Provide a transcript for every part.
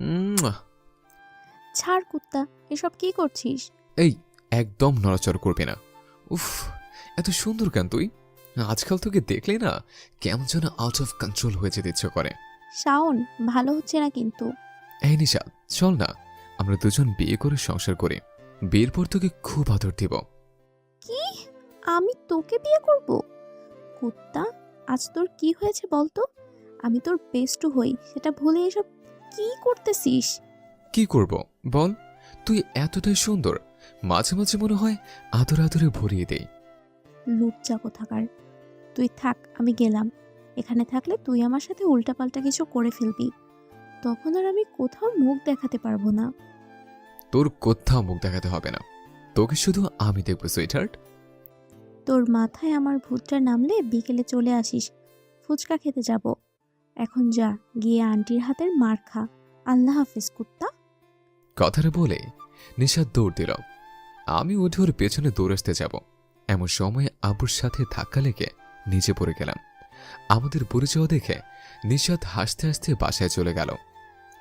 উম্মুয়া। ছাড় কুত্তা এসব কি করছিস? এই একদম নড়াচড় করবি না। উফ এত সুন্দর কেন তুই? আজকাল তোকে দেখলে না কেমন যেন আউট অফ কন্ট্রোল হয়ে যেতে ইচ্ছে করে। শাওন ভালো হচ্ছে না কিন্তু। এই নিশা চল না আমরা দুজন বিয়ে করে সংসার করি। বিয়ের পর তোকে খুব আদর দিব। কি? আমি তোকে বিয়ে করব? কুত্তা আজ তোর কি হয়েছে বলতো? আমি তোর বেস্ট হই সেটা ভুলে এসব কি করতেছিস? কি করব? বল। তুই এতটাই সুন্দর। মাঝে মাঝে মনে হয় আদর আদরে ভরিয়ে দেই। লুচ্চা কোথাকার। তুই থাক আমি গেলাম। এখানে থাকলে তুই আমার সাথে উল্টাপাল্টা কিছু করে ফেলবি। তখন আর আমি কোথাও মুখ দেখাতে পারব না। তোর কোথাও মুখ দেখাতে হবে না। তোকে শুধু আমি দেখব সুইটহার্ট। তোর মাথায় আমার ভূতটা নামলে বিকেলে চলে আসিস। ফুচকা খেতে যাব। এখন যা, গিয়ে আন্টির হাতের মার খা। আল্লাহ হাফেজ, কুত্তা। কথাটা বলে নিশাদ দৌড় দিল। আমি উঠে ওর পেছনে দৌড়াতে যাব। এমন সময় আব্বুর সাথে ধাক্কা লেগে নিচে পড়ে গেলাম। আমাদের পরিচয় দেখে নিশাদ হাসতে হাসতে বাসায় চলে গেল।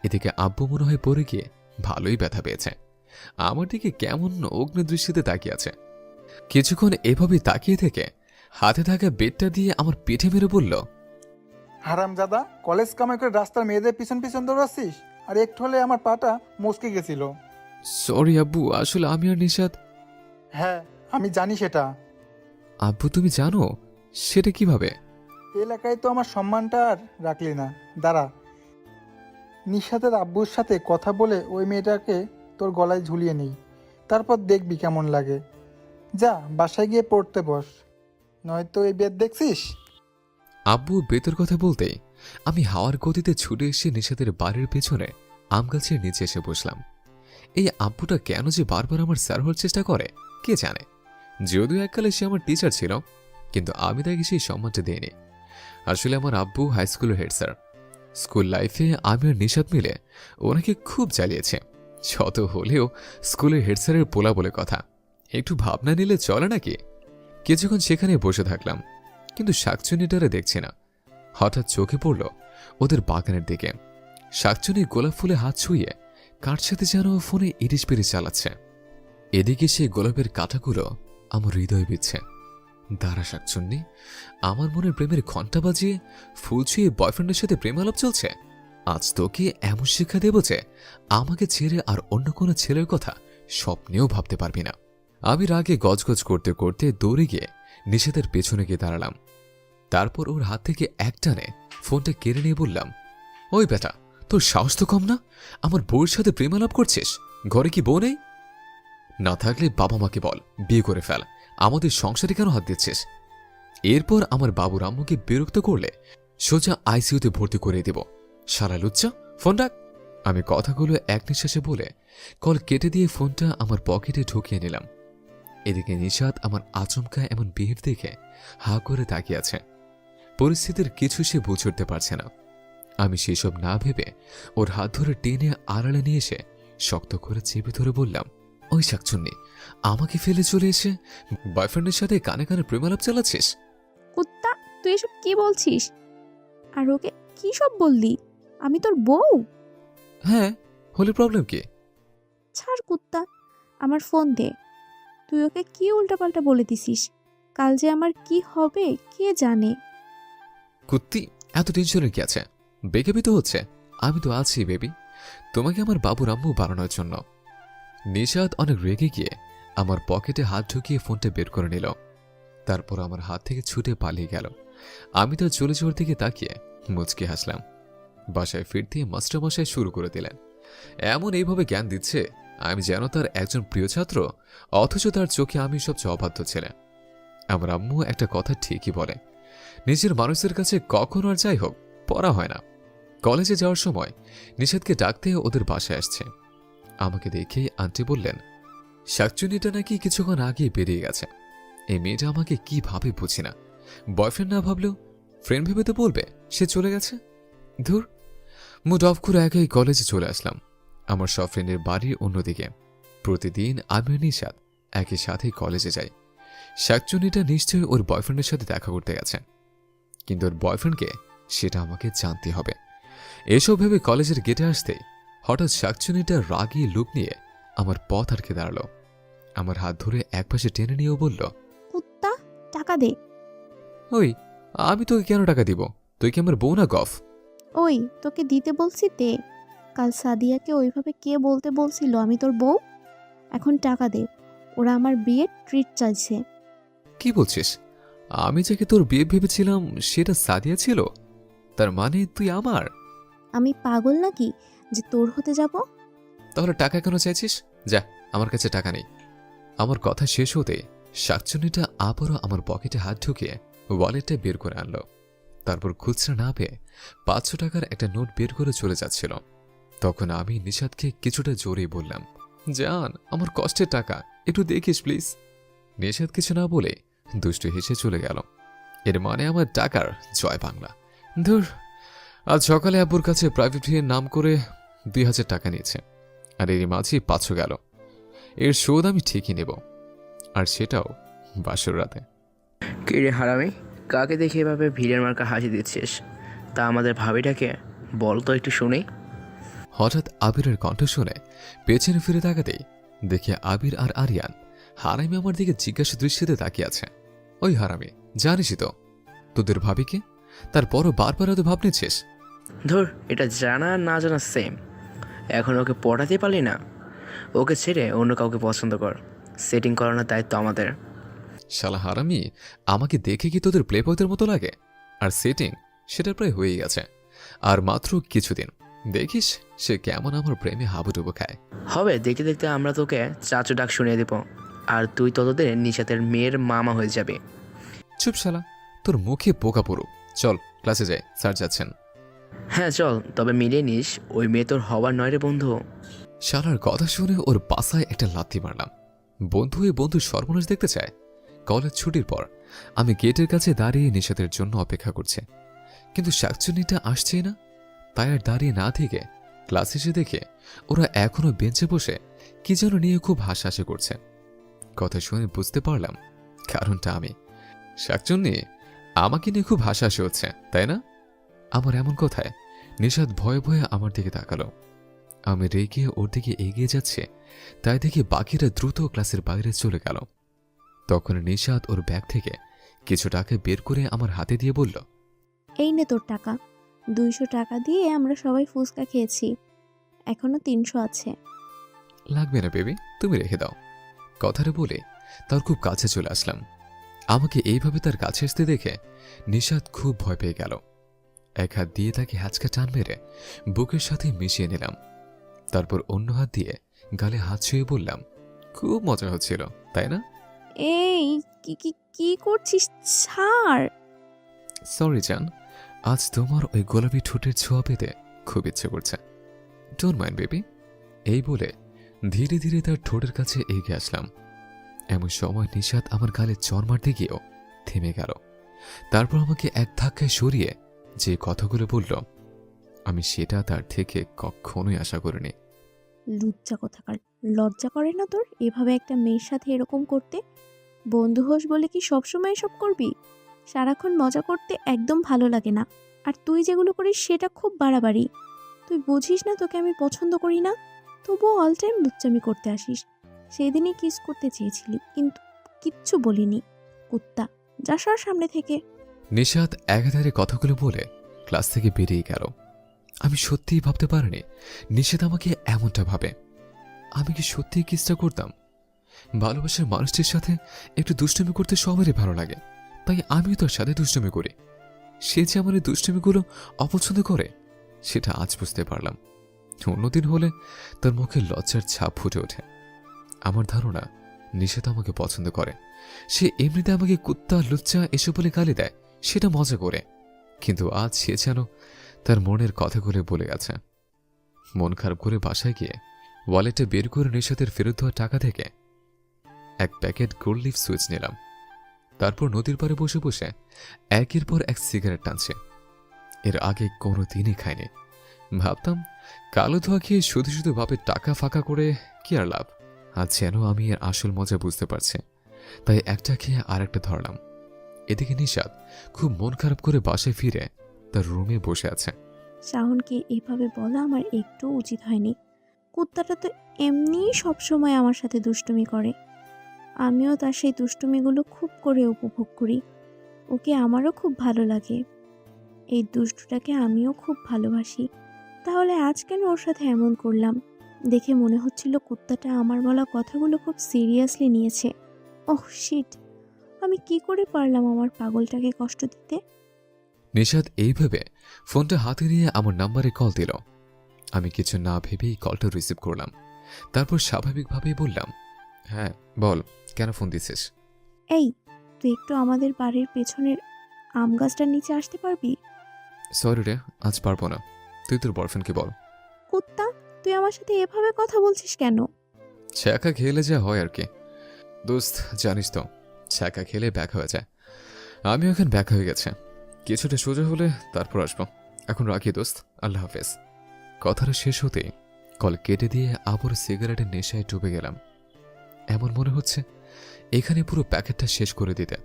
এদিকে আব্বু মনে হয় পড়ে গিয়ে ভালোই ব্যথা পেয়েছে। আমার দিকে কেমন অগ্নিদৃষ্টিতে তাকিয়ে আছে। কিছুক্ষণ এভাবে তাকিয়ে থেকে হাতে থাকা বেডটা দিয়ে আমার পিঠে মেরে বলল হারামজাদা কলেজ কামাই করে রাস্তার মেয়েদের পিছন পিছন দৌড়াচ্ছিস? আর একটু হলে আমার পাটা মচকে গেছিল। সরি আব্বু আসলে আমি আর নিশাদ হ্যাঁ আমি জানি সেটা। আব্বু তুমি জানো? সেটা কীভাবে? এলাকায় তো আমার সম্মানটা আর রাখলি না। দাঁড়া। নিশাতের আব্বুর সাথে কথা বলে ওই মেয়েটাকে তোর গলায় ঝুলিয়ে নেই। তারপর দেখবি কেমন লাগে। যা বাসায় গিয়ে পড়তে বস। নয়তো এই বেদ দেখছিস? আব্বু বেতর কথা বলতেই আমি হাওয়ার গতিতে ছুটে এসে নিষাদের বাড়ির পেছনে আম গাছের নিচে এসে বসলাম। এই আব্বুটা কেন যে বারবার আমার স্যার হওয়ার চেষ্টা করে, কে জানে? যদিও এককালে সে আমার টিচার ছিল, কিন্তু আমি তাকে সেই সম্মানটা দিইনি। আসলে আমার আব্বু হাই স্কুলের হেড স্যার স্কুল লাইফে আমি আর নিষাদ মিলে ওনাকে খুব জ্বালিয়েছে শত হলেও স্কুলের হেড স্যারের পোলা বলে কথা। একটু ভাবনা নিলে চলে নাকি? কিছুক্ষণ সেখানে বসে থাকলাম। কিন্তু শাকচুনিটারে দেখছি না। হঠাৎ চোখে পড়ল ওদের বাগানের দিকে। শাকচুনি গোলাপ ফুলে হাত ছুঁয়ে কার সাথে যেন ফোনে ইরিশ পিরিশ চালাচ্ছে। এদিকে সেই গোলাপের কাঁটাগুলো আমার হৃদয় বিচ্ছে দাঁড়া শাকচুন্নি, আমার মনের প্রেমের ঘণ্টা বাজিয়ে ফুল ছুঁয়ে বয়ফ্রেন্ডের সাথে প্রেম আলাপ চলছে। আজ তোকে এমন শিক্ষা দেব যে আমাকে ছেড়ে আর অন্য কোনো ছেলের কথা স্বপ্নেও ভাবতে পারবি না। আমি রাগে গজগজ করতে করতে দৌড়ে গিয়ে নিষেধের পেছনে গিয়ে দাঁড়ালাম। তারপর ওর হাত থেকে এক টানে ফোনটা কেড়ে নিয়ে বললাম, ওই বেটা, তোর সাহস তো কম না? আমার বউয়ের সাথে প্রেমালাপ করছিস? ঘরে কি বউ নেই? না থাকলে বাবা মাকে বল, বিয়ে করে ফেল। আমাদের সংসারে কেন হাত দিচ্ছিস? এরপর আমার বাবুর আম্মুকে বিরক্ত করলে সোজা আইসিইউতে ভর্তি করে দেব। সারা লুচ্চা, ফোন রাখ আমি কথাগুলো এক নিঃশ্বাসে বলে কল কেটে দিয়ে ফোনটা আমার পকেটে ঢুকিয়ে নিলাম। এদিকে নিষাদ আমার আচমকা এমন বিহেভ দেখে হা করে তাকিয়ে আছে। পরিস্থিতির কিছু সে বুঝে উঠতে পারছে না। আমি সেসব না ভেবে ওর হাত ধরে টেনে আড়ালে নিয়ে এসে শক্ত করে চেপে ধরে বললাম ওই শাকচুন্নি আমাকে ফেলে চলে এসে বয়ফ্রেন্ডের সাথে কানে কানে প্রেমালাপ চালাচ্ছিস? কুত্তা তুই এসব কি বলছিস? আর ওকে কি সব বললি? আমি তোর বউ? হ্যাঁ হলে প্রবলেম কি? ছাড় কুত্তা আমার ফোন দে। তুই ওকে কি উল্টাপাল্টা বলে দিছিস? কাল যে আমার কি হবে কে জানে? কুত্তি, এত টেনশনের কি আছে? বেকেবি তো হচ্ছে। আমি তো আছি বেবি তোমাকে আমার বাবুর আম্মু বানানোর জন্য। নিষাদ অনেক রেগে গিয়ে আমার পকেটে হাত ঢুকিয়ে ফোনটা বের করে নিল। তারপর আমার হাত থেকে ছুটে পালিয়ে গেল। আমি তার চলে যাওয়ার দিকে তাকিয়ে মুচকে হাসলাম। বাসায় ফিরতে মাস্টারমশাই শুরু করে দিলেন। এমন এইভাবে জ্ঞান দিচ্ছে, আমি যেন তার একজন প্রিয় ছাত্র, অথচ তার চোখে আমি সবচেয়ে অবাধ্য ছেলে আমার আম্মু একটা কথা ঠিকই বলে নিজের মানুষের কাছে কখন আর যাই হোক, পড়া হয় না। কলেজে যাওয়ার সময় নিষেধকে ডাকতে ওদের বাসায় আসছে। আমাকে দেখেই আন্টি বললেন, শাকচুনিটা নাকি কিছুক্ষণ আগে বেরিয়ে গেছে। এই মেয়েটা আমাকে কি ভাবে বুঝি না। বয়ফ্রেন্ড না ভাবলেও ফ্রেন্ড ভেবে তো বলবে, সে চলে গেছে। ধুর মুড অফ করে একাই কলেজে চলে আসলাম। আমার সব ফ্রেন্ডের বাড়ির অন্যদিকে। প্রতিদিন আমি নিষাদ, একই সাথেই কলেজে যাই। শাকচুনিটা নিশ্চয়ই ওর বয়ফ্রেন্ডের সাথে দেখা করতে গেছে। কিন্তু ওর বয়ফ্রেন্ডকে সেটা আমাকে জানতে হবে। এসব ভেবে কলেজের গেটে আসতেই হঠাৎ শাকচুনিটা রাগি লুক নিয়ে আমার পথ আটকে দাঁড়াল। আমার হাত ধরে একপাশে টেনে নিয়েও বলল কুত্তা টাকা দে। ওই আমি তোকে কেন টাকা দিব? তুই কি আমার বউ না গফ? ওই তোকে দিতে বলছি দে কাল সাদিয়াকে ওইভাবে কে বলতে বলছিল আমি তোর বউ? এখন টাকা দে। ওরা আমার বিয়ের ট্রিট চাইছে। কি বলছিস? আমি যাকে তোর বিয়ে ভেবেছিলাম সেটা সাদিয়া ছিল? তার মানে তুই আমার? আমি পাগল নাকি যে তোর হতে যাব? তাহলে টাকা কেন চাইছিস? যা আমার কাছে টাকা নেই। আমার কথা শেষ হতে শাকচুনিটা আবারও আমার পকেটে হাত ঢুকিয়ে ওয়ালেটটা বের করে আনলো। তারপর খুচরা না পেয়ে পাঁচশো টাকার একটা নোট বের করে চলে যাচ্ছিল। তখন আমি নিষাদকে কিছুটা জোরেই বললাম জান আমার কষ্টের টাকা একটু দেখিস প্লিজ। নিষাদ কিছু না বলে দুষ্টু হেসে চলে গেল। এর মানে আমার টাকার জয় বাংলা। ধুর আজ সকালে আব্বুর কাছে প্রাইভেট ভিয়ের নাম করে দুই হাজার টাকা নিয়েছে আর এর মাঝেই পাঁচশো গেল। এর শোধ আমি ঠিকই নেব আর সেটাও বাসর রাতে। কি রে হারামি কাকে দেখে এভাবে ভিড়ের মার্কা হাসি দিচ্ছিস? তা আমাদের ভাবিটাকে বল তো একটু শুনি। হঠাৎ আবিরের কণ্ঠ শুনে পেছনে ফিরে তাকাতেই দেখে আবির আর আরিয়ান হারামি আমার দিকে জিজ্ঞাসা দৃষ্টিতে তাকিয়ে আছে। ওই হারামি জানিসই তো। তোদের ভাবিকে তারপরও বারবার এত ভাব নিচ্ছিস? ধর এটা জানা না জানা সেম এখন ওকে পড়াতে পারলি না? ওকে ছেড়ে অন্য কাউকে পছন্দ কর। সেটিং করানোর দায়িত্ব আমাদের। শালা হারামি আমাকে দেখে কি তোদের প্লে বয়দের মতো লাগে? আর সেটিং সেটা প্রায় হয়েই গেছে। আর মাত্র কিছুদিন দেখিস সে কেমন আমার প্রেমে হাবুডুবু খায়। হবে দেখতে দেখতে আমরা তোকে চাচু ডাক শুনিয়ে দেব। আর তুই ততদের নিশাতের মেয়ের মামা হয়ে যাবে। চুপ শালা তোর মুখে পোকা পড়ুক। চল ক্লাসে যাই স্যার যাচ্ছেন। হ্যাঁ চল তবে মিলিয়ে নিস ওই মেয়ে তোর হবার নয় রে বন্ধু। শালার কথা শুনে ওর পাশায় একটা লাথি মারলাম। বন্ধু হয়ে বন্ধু সর্বনাশ দেখতে চায়? কলেজ ছুটির পর আমি গেটের কাছে দাঁড়িয়ে নিষাদের জন্য অপেক্ষা করছে। কিন্তু শাকচুনিটা আসছেই না। তাই আর দাঁড়িয়ে না থেকে ক্লাস এসে দেখে ওরা এখনও বেঞ্চে বসে কি যেন নিয়ে খুব হাসাহাসি করছে। কথা শুনে বুঝতে পারলাম কারণটা আমি। শাকচুন্নি আমাকে নিয়ে খুব হাসাহাসি হচ্ছে তাই না? আমার এমন কথায় নিষাদ ভয়ে ভয়ে আমার দিকে তাকালো। আমি রেগে ওর দিকে এগিয়ে যাচ্ছে তাই দেখে বাকিরা দ্রুত ক্লাসের বাইরে চলে গেল। তখন নিষাদ ওর ব্যাগ থেকে কিছু টাকা বের করে আমার হাতে দিয়ে বলল এই নে তোর টাকা। দুইশো টাকা দিয়ে আমরা সবাই ফুচকা খেয়েছি। এখনও তিনশো আছে। লাগবে না বেবি তুমি রেখে দাও। কথাটা বলে তার খুব কাছে চলে আসলাম। আমাকে এইভাবে তার কাছে আসতে দেখে নিষাদ খুব ভয় পেয়ে গেল। এক হাত দিয়ে তাকে হ্যাচকা টান মেরে বুকের সাথে মিশিয়ে নিলাম। তারপর অন্য হাত দিয়ে গালে হাত ছুঁয়ে বললাম খুব মজা হচ্ছিল তাই না? এই কি কি কি করছিস? ছাড়! সরি জান আজ তোমার ওই গোলাপি ঠোঁটের ছোঁয়া পেতে খুব ইচ্ছে করছে। ডোন্ট মাইন্ড বেবি এই বলে ধীরে ধীরে তার ঠোঁটের কাছে এগিয়ে আসলাম। এমন সময় নিষাদ আমার গালে চর মারতে গিয়েও থেমে গেল। তারপর আমাকে এক ধাক্কায় সরিয়ে যে কথাগুলো বলল, আমি সেটা তার থেকে কখনোই আশা করিনি। লজ্জা কোথাকার, লজ্জা করে না তোর? এভাবে একটা মেয়ের সাথে এরকম করতে? বন্ধু হোস বলে কি সবসময় এসব করবি? সারাক্ষণ মজা করতে একদম ভালো লাগে না। আর তুই যেগুলো করিস সেটা খুব বাড়াবাড়ি। তুই বুঝিস না তোকে আমি পছন্দ করি না? তবুও অল টাইম লুচ্চামি করতে আসিস। সেই দিনই কিস করতে চেয়েছিলি, কিন্তু কিচ্ছু বলিনি। কুত্তা, যা সর সামনে থেকে। নিষাদ একাধারে কথাগুলো বলে ক্লাস থেকে বেরিয়ে গেল। আমি সত্যিই ভাবতে পারিনি নিষেধ আমাকে এমনটা ভাবে। আমি কি সত্যিই কিসটা করতাম? ভালোবাসার মানুষটির সাথে একটু দুষ্টুমি করতে সবারই ভালো লাগে, তাই আমিও তোর সাথে দুষ্টুমি করি। সে যে আমার এই দুষ্টুমিগুলো অপছন্দ করে, সেটা আজ বুঝতে পারলাম। অন্যদিন হলে তার মুখে লজ্জার ছাপ ফুটে ওঠে। আমার ধারণা, নিষেধ আমাকে পছন্দ করে। সে এমনিতে আমাকে কুত্তা, লুচ্চা এসব বলে গালি দেয়, সেটা মজা করে। কিন্তু আজ সে যেন তার মনের কথাগুলো বলে গেছে। মন খারাপ করে বাসায় গিয়ে ওয়ালেটে বের করে নিষেধের ফেরত দেওয়া টাকা থেকে এক প্যাকেট গোল্ড লিফ সুইচ নিলাম। তারপর নদীর পাড়ে বসে বসে একের পর এক সিগারেট টানছে। এর আগে কোনো দিনই খায়নি ভাবতাম কালো ধোয়া খেয়ে শুধু শুধু বাপের টাকা ফাঁকা করে কি আর লাভ? আজ যেন আমি এর আসল মজা বুঝতে পারছি। তাই একটা খেয়ে আর একটা ধরলাম। এদিকে নিষাদ খুব মন খারাপ করে বাসায় ফিরে তার রুমে বসে আছে। শাহনকে এভাবে বলা আমার একটু উচিত হয়নি। কুত্তাটা তো এমনিই সবসময় আমার সাথে দুষ্টুমি করে। আমিও তার সেই দুষ্টুমিগুলো খুব করে উপভোগ করি। ওকে আমারও খুব ভালো লাগে। এই দুষ্টুটাকে আমিও খুব ভালোবাসি। তাহলে আজ কেন ওর সাথে এমন করলাম? দেখে মনে হচ্ছিল কুত্তাটা আমার বলা কথাগুলো খুব সিরিয়াসলি নিয়েছে। Oh shit. আমি কি করে পারলাম আমার পাগলটাকে কষ্ট দিতে? নিশাদ এইভাবে ফোনটা হাতে নিয়ে আমার নাম্বারে কল দিল। আমি কিছু না ভেবেই কলটা রিসিভ করলাম। তারপর স্বাভাবিকভাবেই বললাম হ্যাঁ বল কেন ফোন দিছিস এই তুই একটু আমাদের বাড়ির পেছনের আম গাছটার নিচে আসতে পারবি? সরি রে আজ পারব না। তুই তোর বয়ফ্রেন্ডকে বল। কুত্তা তুই আমার সাথে এভাবে কথা বলছিস কেন? ছ্যাঁকা খেলে যা হয় আর কি। দোস্ত জানিস তো ছ্যাঁকা খেলে ব্যাক হয়ে যায়। আমি এখন ব্যাক হয়ে গেছে। কিছুটা সোজা হলে তারপর আসব। এখন রাখি দোস্ত আল্লাহ হাফেজ। কথাটা শেষ হতে কল কেটে দিয়ে আবার সিগারেটের নেশায় ডুবে গেলাম। এমন মনে হচ্ছে এখানে পুরো প্যাকেটটা শেষ করে দিতে।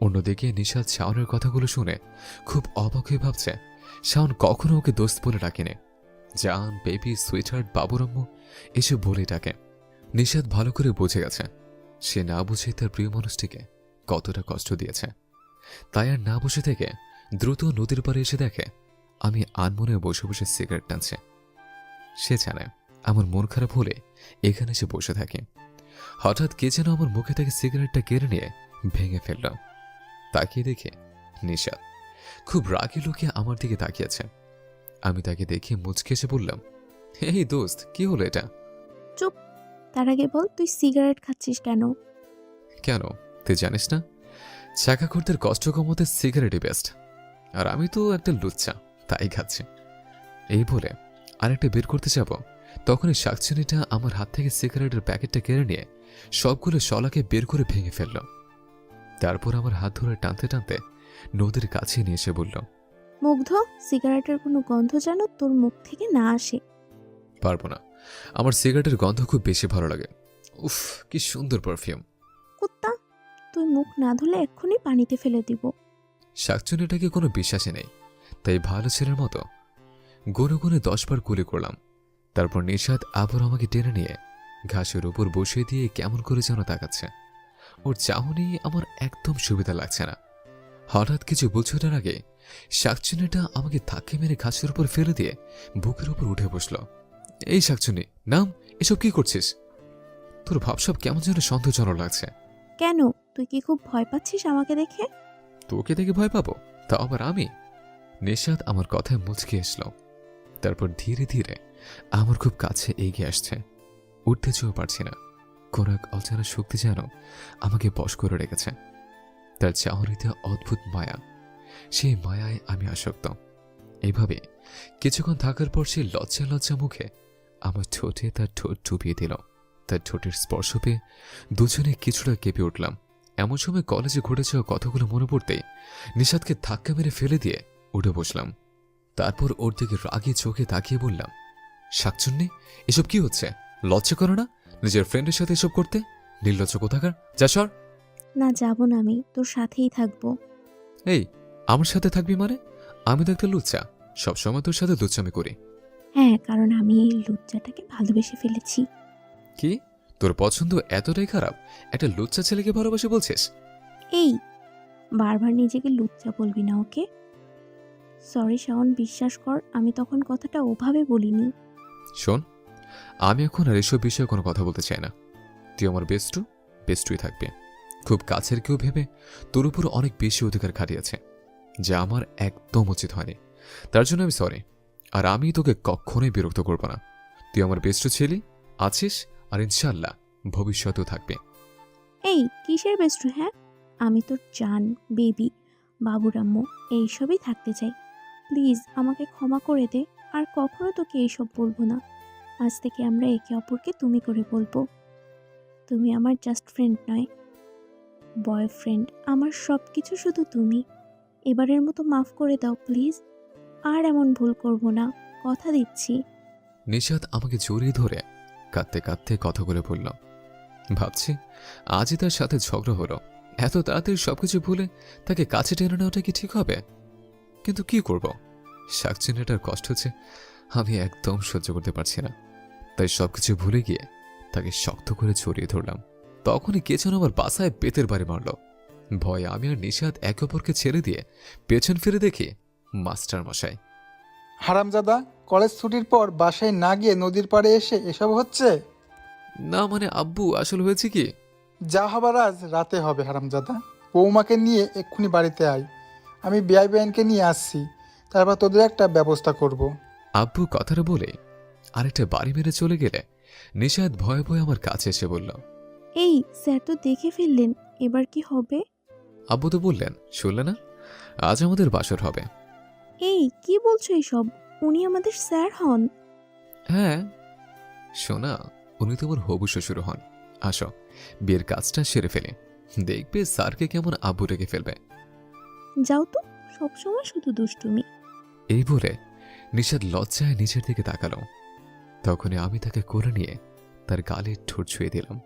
অন্যদিকে নিশাদ শাওনের কথাগুলো শুনে খুব অবাক হয়ে ভাবছে শাওন কখনো ওকে দোস্ত বলে ডাকেনি। জান, বেবি, সুইটহার্ট, বাবুরম্মু এসব বলে ডাকে। নিষাদ ভালো করে বুঝে গেছে। সে না বুঝে তার প্রিয় মানুষটিকে কতটা কষ্ট দিয়েছে। তাই আর না বসে থেকে দ্রুত নদীর পাড়ে এসে দেখে, আমি আনমনে বসে বসে সিগারেট টানছে। সে জানে আমার মন খারাপ হলে এখানে এসে বসে থাকি। হঠাৎ কে যেন আমার মুখে থেকে সিগারেটটা কেড়ে নিয়ে ভেঙে ফেলল। তাকিয়ে দেখে নিষাদ খুব রাগি লোকে আমার দিকে তাকিয়েছে। আমি তাকে দেখে মুচকে এসে বললাম এই দোস্ত কি হলো এটা? চুপ। তার আগে বল তুই সিগারেট খাচ্ছিস কেন? কেন? তুই জানিস না? চাকাখুরদের কষ্ট কমাতে সিগারেটই বেস্ট আর আমি তো একটা লুচ্চা তাই খাচ্ছি। এই বলে আরেকটা বের করতে যাব। তখনই শাকচুনিটা আমার হাত থেকে সিগারেটের প্যাকেটটা কেড়ে নিয়ে সবগুলো শলাকে বের করে ভেঙে ফেলল। তারপর আমার হাত ধরে টানতে টানতে নদীর কাছে নিয়ে এসে বলল মুগ্ধ সিগারেটের কোনো গন্ধ যেন তোর মুখ থেকে না আসে। পারব না। আমার সিগারেটের গন্ধ খুব বেশি ভালো লাগে। উফ কি সুন্দর পারফিউম কুত্তা তুই মুখ না ধুলে এক্ষুনি পানিতে ফেলে দিব। শাকচুনিটাকে কোনো বিশ্বাসই নেই। তাই ভালো ছেলের মতো গুনে গুনে দশবার গুলি করলাম। তারপর নিষাদ আবার আমাকে টেনে নিয়ে ঘাসের উপর বসিয়ে দিয়ে কেমন করে যেন তাকাচ্ছে। ওর চাহনি আমার একদম সুবিধা লাগছে না। হঠাৎ কিছু বছরের আগে শাকচুনিটা আমাকে ধাক্কে মেরে ঘাসের উপর ফেলে দিয়ে বুকের উপর উঠে বসল। এই শাকচুনি নাম এসব কি করছিস? তোর ভাবসব কেমন যেন সন্দেহজনক লাগছে। কেন? তুই কি খুব ভয় পাচ্ছিস আমাকে দেখে? তোকে দেখে ভয় পাবো তা আবার আমি? নিষাদ আমার কথায় মুচকে এসলো তারপর ধীরে ধীরে আমার খুব কাছে এগিয়ে আসছে। উঠতে চেয়েও পারছি না। কোনো এক অজানা শক্তি যেন আমাকে বশ করে রেখেছে। তার চাহরিতে অদ্ভুত মায়া। সেই মায়ায় আমি আসক্ত। এইভাবে কিছুক্ষণ থাকার পর সে লজ্জা লজ্জা মুখে আমার ঠোঁটে তার ঠোঁট ডুবিয়ে দিল। তার ঠোঁটের স্পর্শ পেয়ে দুজনে কিছুটা কেঁপে উঠলাম। এমন সময় কলেজে ঘটে যাওয়া কথাগুলো মনে পড়তেই নিষাদকে ধাক্কা মেরে ফেলে দিয়ে উঠে বসলাম। তারপর ওর দিকে রাগে চোখে তাকিয়ে বললাম, শাকচুন্নি, এসব কি হচ্ছে? লজ্জা করো না। নিজের ফ্রেন্ডের সাথে এসব করতে? নির্লজ্জ কোথাকার? যা সর। না যাব না আমি তোর সাথেই থাকব। এই আমার সাথে থাকবি মানে? আমি তো একটা লুচ্চা সবসময় তোর সাথে লুচ্চামি করি। হ্যাঁ কারণ আমি এই লজ্জাটাকে ভালোবেসে ফেলেছি। কি? তোর পছন্দ এতটাই খারাপ একটা লুচ্চা ছেলেকে ভালোবাসে বলছিস? এই বারবার নিজেকে লুচ্চা বলবি না ওকে? সরি শাওন বিশ্বাস কর আমি তখন কথাটা ওভাবে বলিনি। শোন আমি এখন আর এসব বিষয়ে কোনো কথা বলতে চাই না। তুই আমার বেস্টু বেস্টুই থাকবে। খুব কাছের কেউ ভেবে তোর উপর অনেক বেশি অধিকার খাটিয়েছে, যা আমার একদম উচিত হয়নি। তার জন্য আমি সরি আর আমি তোকে কখনোই বিরক্ত করব না। তুই আমার বেস্ট ছেলে, আছিস, আর ইনশাল্লাহ ভবিষ্যতেও থাকবে। এই, কিসের বেস্ট হ্যাঁ? আমি তোর জান বেবি বাবুরাম্মু, এইসবই থাকতে চাই। প্লিজ আমাকে ক্ষমা করে দে, আর কখনো তোকে এইসব বলব না। আজ থেকে আমরা একে অপরকে তুমি করে বলব। তুমি আমার জাস্ট ফ্রেন্ড নয়। বয়ফ্রেন্ড, আমার সব কিছু শুধু তুমি। এবারের মতো মাফ করে দাও, প্লিজ। আর এমন ভুল করব না, কথা দিচ্ছি। নিশাদ আমাকে জড়িয়ে ধরে কাঁদতে কাঁদতে কথা বলে বলল, ভাবছি আজই তার সাথে ঝগড়া হলো। এত তাড়াতাড়ি সবকিছু ভুলে তাকে কাছে টেনে নেওয়াটা কি ঠিক হবে? কিন্তু কি করব? শাকচুনিটার কষ্ট হচ্ছে আমি একদম সহ্য করতে পারছি না। তাই সবকিছু ভুলে গিয়ে তাকে শক্ত করে জড়িয়ে ধরলাম। তখনই কে যেন আমার বাসায় বেতের বাড়ি মারল। ভয়ে আমি আর নিষাদ একে অপরকে ছেড়ে দিয়ে পেছন ফিরে দেখি মাস্টার মশাই। হারামজাদা কলেজ ছুটির পর বাসায় না গিয়ে নদীর পাড়ে এসে এসব হচ্ছে? না মানে আব্বু আসল হয়েছে কি? যা হবার আজ রাতে হবে হারামজাদা। বৌমাকে নিয়ে এক্ষুনি বাড়িতে আয়। আমি বিআই বেআইনকে নিয়ে আসছি। তারপর তোদের একটা ব্যবস্থা করব। আব্বু কথাটা বলে আরেকটা বাড়ি মেরে চলে গেলে নিষাদ ভয়ে ভয়ে আমার কাছে এসে বলল এই স্যার তো দেখে ফেললেন এবার কি হবে? আব্বু তো বললেন শুনলে না? আজ আমাদের বাসর হবে। এই কি বলছো এসব? উনি আমাদের স্যার হন। হ্যাঁ। শোনা উনি তোমার হবু শ্বশুর হন। আসো বিয়ের কাজটা সেরে ফেলে। দেখবে স্যারকে কেমন আব্বু রেখে ফেলবে। যাও তো সবসময় শুধু দুষ্টুমি। এই বলে নিষাদ লজ্জায় নিচের দিকে তাকালো। তখনই আমি তাকে করে নিয়ে তার গালে ঠোঁট ছুঁয়ে দিলাম।